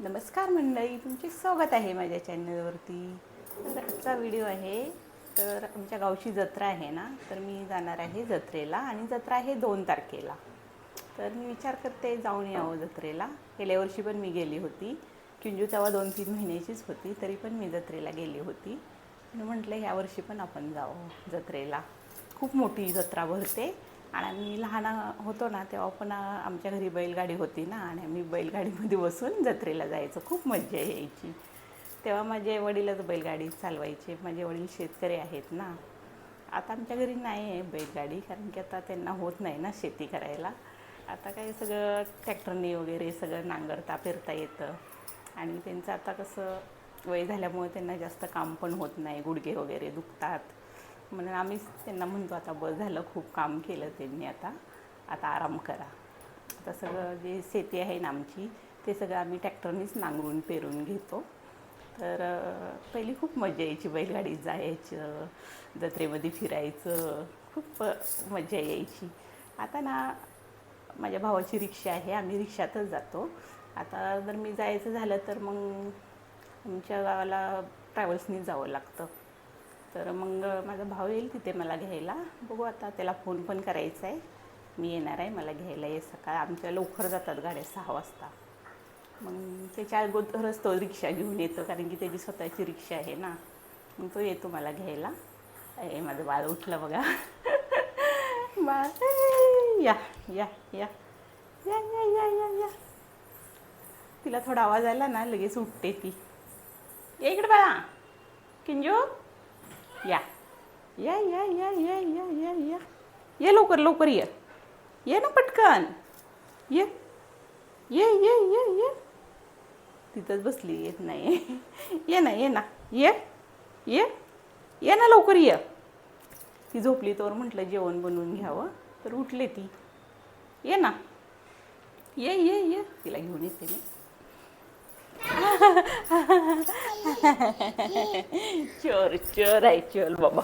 नमस्कार मंडळी तुमचे स्वागत आहे माझ्या चॅनलवरती तर आजचा व्हिडिओ आहे तर आमच्या गावची जत्रा आहे ना तर मी जाणार आहे जत्रेला आणि जत्रा आहे दोन तारखेला. तर मी विचार करते जाऊन यावं जत्रेला. गेल्या वर्षी पण मी गेली होती. किंजू तेव्हा दोन तीन महिन्याचीच होती तरी पण मी जत्रेला गेली होती. म्हटलं ह्या वर्षी पण आपण जावं जत्रेला. खूप मोठी जत्रा भरते. आणि आम्ही लहान होतो ना तेव्हा पण आमच्या घरी बैलगाडी होती ना आणि आम्ही बैलगाडीमध्ये बसून जत्रेला जायचो. खूप मजा यायची. तेव्हा माझे वडीलच बैलगाडी चालवायचे. माझे वडील शेतकरी आहेत ना. आता आमच्या घरी नाही आहे बैलगाडी कारण की आता त्यांना होत नाही ना शेती करायला. आता काय सगळं ट्रॅक्टरने वगैरे सगळं नांगरता फिरता येतं. आणि त्यांचं आता कसं वय झाल्यामुळे त्यांना जास्त काम पण होत नाही. गुडघे वगैरे दुखतात. म्हणून आम्हीच त्यांना म्हणतो आता बस झालं खूप काम केलं त्यांनी आता. आता आराम करा. आता सगळं जे शेती आहे ना आमची ते सगळं आम्ही ट्रॅक्टरनेच नांगरून पेरून घेतो. तर पहिली खूप मजा यायची बैलगाडीत जायचं जत्रेमध्ये फिरायचं खूप मजा यायची. आता ना माझ्या भावाची रिक्षा आहे आम्ही रिक्षातच जातो. आता जर मी जायचं झालं तर मग आमच्या गावाला ट्रॅव्हल्सनी जावं लागतं. तर मग माझा भाऊ येईल तिथे मला घ्यायला. बघू आता त्याला फोन पण करायचा आहे मी येणार आहे मला घ्यायला. ये सकाळ आमच्या लवकर जातात गाड्या सहा वाजता. मग त्याच्या अगोदरच तो रिक्षा घेऊन येतो कारण की त्याची स्वतःची रिक्षा आहे ना. मग तो येतो मला घ्यायला. ए माझं बाळ उठलं बघा. बाळ या या या. या या या या या. तिला थोडा आवाज आला ना लगेच उठते ती. इकडे बाळा. किंजू? या. या या या या या या या. ये लवकर लवकर ये. ये ना पटकन. ये. ये ये ये ये. तिथंच बसली येत नाही. ये ना ये ना. ये. ये. ये ना लवकर ये. ती झोपली तर म्हटलं जेवण बनवून घ्यावं. तर उठले ती. ये ना. ये ये ये. तिला घेऊन येते मी. चोर चोर आहे चोर बाबा.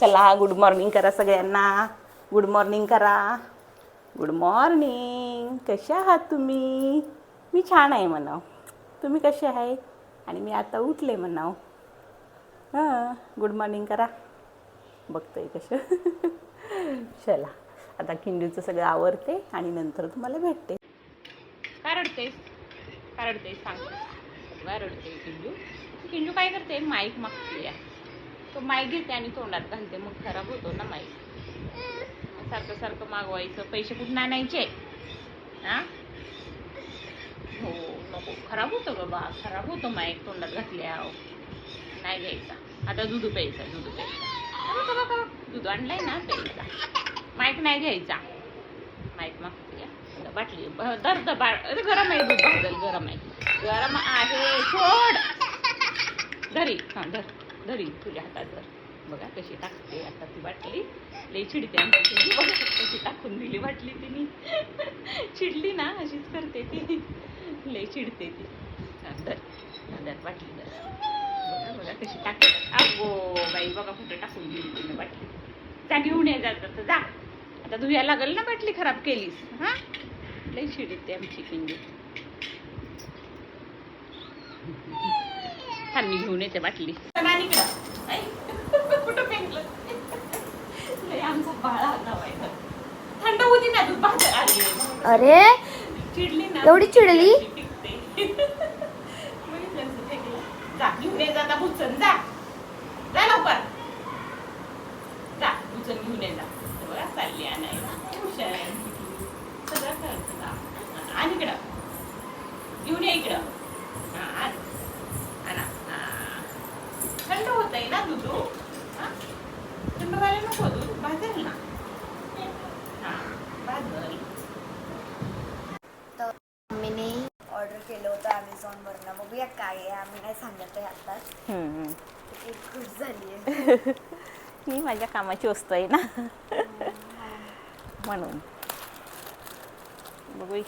चला गुड मॉर्निंग करा सगळ्यांना. गुड मॉर्निंग करा. गुड मॉर्निंग कशा आहात तुम्ही? मी छान आहे म्हणाव. तुम्ही कसे आहे? आणि मी आता उठले म्हणाव. हां गुड मॉर्निंग करा. बघतोय कसं. चला आता किंडूचं सगळं आवरते आणि नंतर तुम्हाला भेटते. काय रडतेस? काय रडतेस सांग. काय रडते किंडू? किंजू काय करते? माईक मागते तो माईक घेते आणि तोंडात घालते. मग खराब होतो ना माईक. सारखं सारखं मागवायचं. पैसे कुठून आणायचे? हा? हो नको. खराब होतं बाबा खराब होतो माईक तोंडात घातल्या नाही घ्यायचा. आता दूध प्यायचा दूध प्यायचा. दूध आणलाय ना प्यायचा. माईक नाही घ्यायचा. माईक मागते या. बाटली ब- दर दर बा गरम आहे दूध. भाजल गरम आहे. गरम आहे. सोड. धरी हां धर धरी तुझ्या हातात धर बघा कशी टाकते आता ती बाटली लई चिडते आमची बघा कशी टाकून दिली बाटली तिने. चिडली ना अशीच करते ती. लई चिडते ती. हां धर. धर बाटली धर. बघा बघा कशी टाकते. अगो बाई बघा कुठे टाकून दिली तिने बाटली जा घेऊन ये जात जा आता धुया लागल ना बाटली खराब केलीस. हां? लई चिडते आमची किंडी थांब मी घेऊन येते बाटली कुठं आमचा बाळा. थंड होती ना भाजर आली अरे चिडली ना एवढी चिडली? जा घेऊन ये जा आता भुचन जा जा लवकर जा भुचन घेऊन ये जा बघा चालली आणायला हुशार आहे ती. सगळं करते जा. आण इकडं घेऊन ये इकडं हा, आण. आणा. हा. थंड होत आहे ना दूध हा? थंड व्हायला नको दूध भाजेल ना हा भाजल तर मम्मीने ऑर्डर केलं होतं ॲमेझॉनवरनं बघूया काय नाही सांगत आहे आताच हम्म. एक खुश झाली आहे. मी माझ्या कामाची वस्तू आहे ना. म्हणून. बघू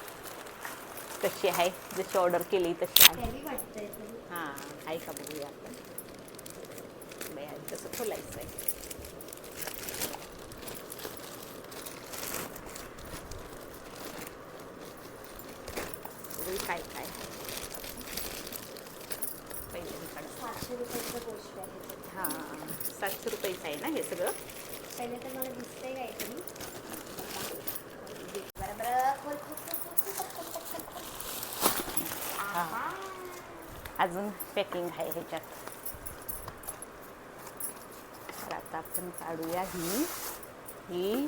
कशी आहे? जशी ऑर्डर केली तशी आहे. हेवी वाटतंय तरी. हां आहे का बघूया आपण. बाई, कसं खोलायचं आहे. बघू काय काय सातशे रुपयाचं आहे हां सातशे रुपयाचं आहे ना हे सगळं? पहिले तर मला दिसतंय काय तरी. बरं अजून पॅकिंग आहे ह्याच्यात. आता आपण काढूया ही. ही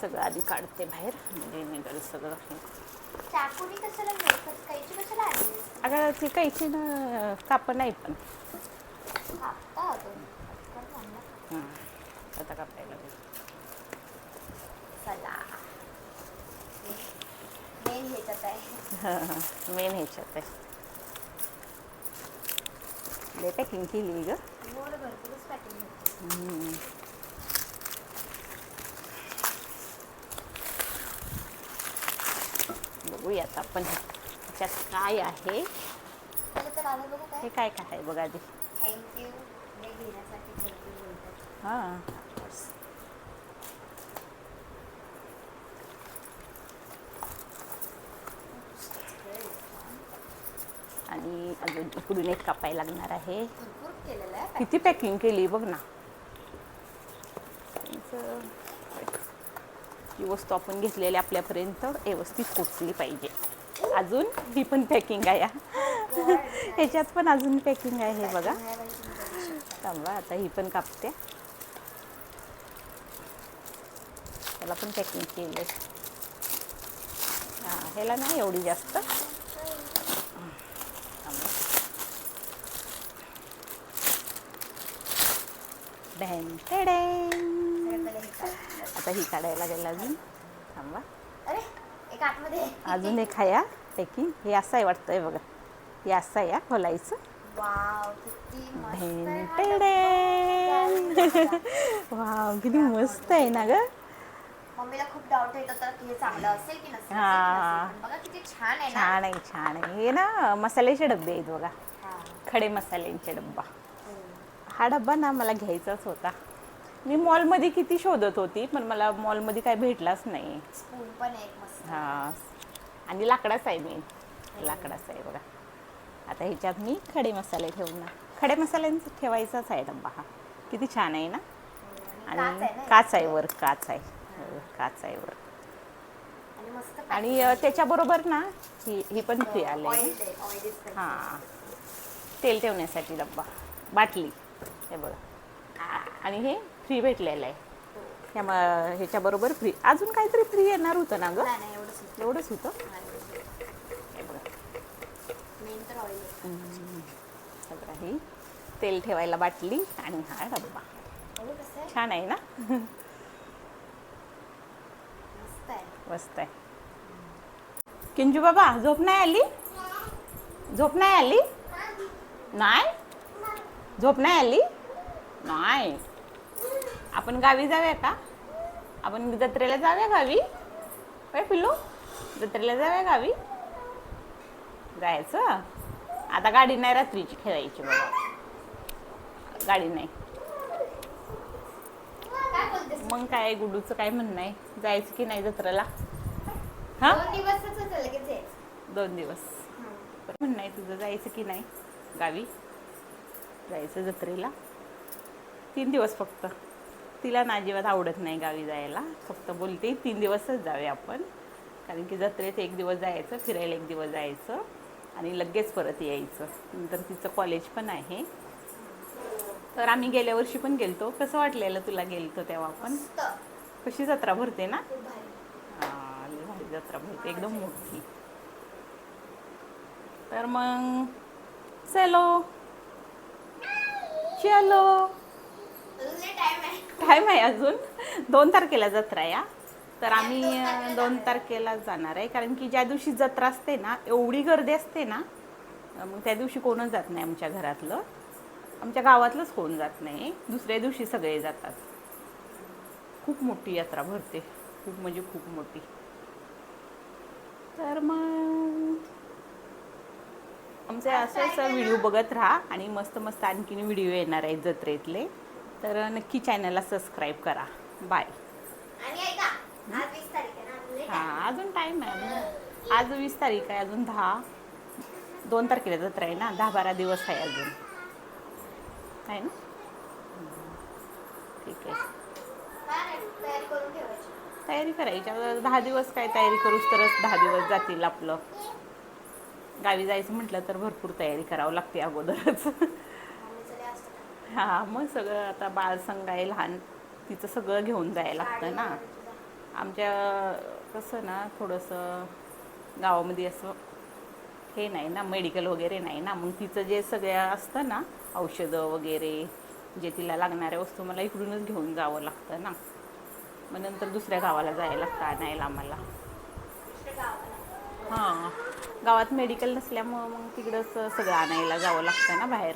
सगळं आधी काढते बाहेर. म्हणजे निघाल सगळं. हे. चाकूनी कशाला मिळतात कैची कशाला आणली अगं ती काहीची ना कापड नाही पण. कापता अजून पटकन आणलं. हां आता कापायला लागेल. चला. मेन ह्याच्यात आहे. मेन ह्याच्यात आहे. लय पॅकिंग केली ग. भरपूरच पॅकिंग होती. हम्म. बघूयात आपण. त्याच्यात काय आहे? हे काय काय आहे बघा आधी? हां. आणि अजून इकडून एक कापाय लागणार आहे. किती पॅकिंग केली बघ ना. ही वस्तू आपण घेतलेली आपल्यापर्यंत व्यवस्थित पोचली पाहिजे. अजून ही पण पॅकिंग आहे. ह्याच्यात पण अजून पॅकिंग आहे हे बघा. थांबा आता ही पण कापते. त्याला पण पॅकिंग केलं हां ह्याला नाही एवढी जास्त. थांबा. आता ही काढायला लागेल अजून. थांबा. अरे एक आतमध्ये. अजून एक आहे पॅकिंग हे असं आहे वाटतं हे बघा. हे असं आहे हा, खोलायचं. वाव किती मस्त आहे ना ग. मम्मीला खूप डाऊट येत होता की हे चांगलं असेल की नसेल हा. बघा किती छान आहे ना. छान आहे छान आहे. हे ना मसाल्याचे डबे आहेत बघा. खडे मसाल्यांचे डब्बा. हा डब्बा ना मला घ्यायचाच होता. मी मॉलमध्ये किती शोधत होती पण मला मॉलमध्ये काय भेटलाच नाही. स्पून पण आहे एक मस्त हा. आणि लाकडाच आहे मी. लाकडाच आहे बघा. आता ह्याच्यात मी खडे मसाले ठेवणार खडे मसाल्यांचा ठेवायचाच आहे डब्बा हा. किती छान आहे ना? आणि काच आणि आहे ना काच आहे वर काच आहे. हो, काच आहे वर. आणि मस्त आणि अ, त्याच्याबरोबर ना ही ही पण फ्री आले. ऑइल आहे ऑइल हां. तेल ठेवण्यासाठी डब्बा. बाटली. हे बघा. आणि हे फ्री भेटलेलं आहे. ह्या म- ह्याच्याबरोबर फ्री अजून काहीतरी फ्री येणार होतं ना ग? नाही नाही एवढंच होतं. हा, बघा. तेल ठेवायला बाटली आणि हा डब्बा. छान आहे ना? मस्त आहे. किंजू बाबा झोप नाही आली? झोप नाही आली? नाही? झोप नाही आली? नाही. आपण गावी जाऊया का? आपण जत्रेला जाऊया गावी? काय पिलू जत्रेला जाऊया गावी? जायचं? आता गाडी नाही रात्रीची खेळायची बाबा गाडी नाही. मग काय गुडूचं काय म्हणणं आहे जायचं की नाही जत्रेला हा? दोन दिवस. म्हणणं आहे तुझं जायचं की नाही गावी? जायचं जत्रेला तीन दिवस फक्त. तिला ना अजिबात आवडत नाही गावी जायला. फक्त बोलते तीन दिवसच जावे आपण. कारण की जत्रेत एक दिवस जायचं फिरायला एक दिवस जायचं. आणि लगेच परत यायचं. नंतर तिचं कॉलेज पण आहे. तर आम्ही गेल्या वर्षी पण गेलतो. कसं वाटलेलं तुला गेलतो तेव्हा आपण कशी जत्रा भरते ना? भारी जत्रा भरते. एकदम मोठी. तर मग चलो. चलो. टाईम आहे. अजून. दोन तारखेला जत्रा या तर आम्ही दोन तारखेला जाणार आहे. कारण की ज्या दिवशी जत्रा असते ना एवढी गर्दी असते ना मग त्या दिवशी कोणच जात नाही आमच्या घरातलं. आमच्या गावातलंच कोण जात नाही. दुसऱ्या दिवशी सगळे जातात. खूप मोठी यात्रा भरते. खूप म्हणजे खूप मोठी. तर मग आमचे असं असं व्हिडिओ बघत राहा आणि मस्त मस्त आणखीन व्हिडिओ येणार आहेत जत्रेतले. तर नक्की चॅनलला सबस्क्राईब करा. बाय. हां अजून टाईम आहे आज वीस तारीख आहे अजून दहा. दोन तारखेला जत्रा आहे ना दहा बारा दिवस आहे अजून. आहे ना. ठीक आहे. तयारी करायची. दहा दिवस काय तयारी करूच तरच दहा दिवस जातील आपलं. गावी जायचं म्हटलं तर भरपूर तयारी करावं लागते अगोदरच. हां मग सगळं आता बाळसंघ आहे लहान तिचं सगळं घेऊन जायला लागतं ना. आमच्या कसं ना थोडंसं गावामध्ये असं हे नाही ना मेडिकल वगैरे नाही ना. मग तिचं जे सगळं असतं ना औषधं वगैरे जे तिला लागणाऱ्या वस्तू मला इकडूनच घेऊन जावं लागतं ना. मग नंतर दुसऱ्या गावाला जायला लागतं आणायला आम्हाला. हां. गावात मेडिकल नसल्यामुळं मग तिकडंच सगळं आणायला जावं लागतं ना बाहेर.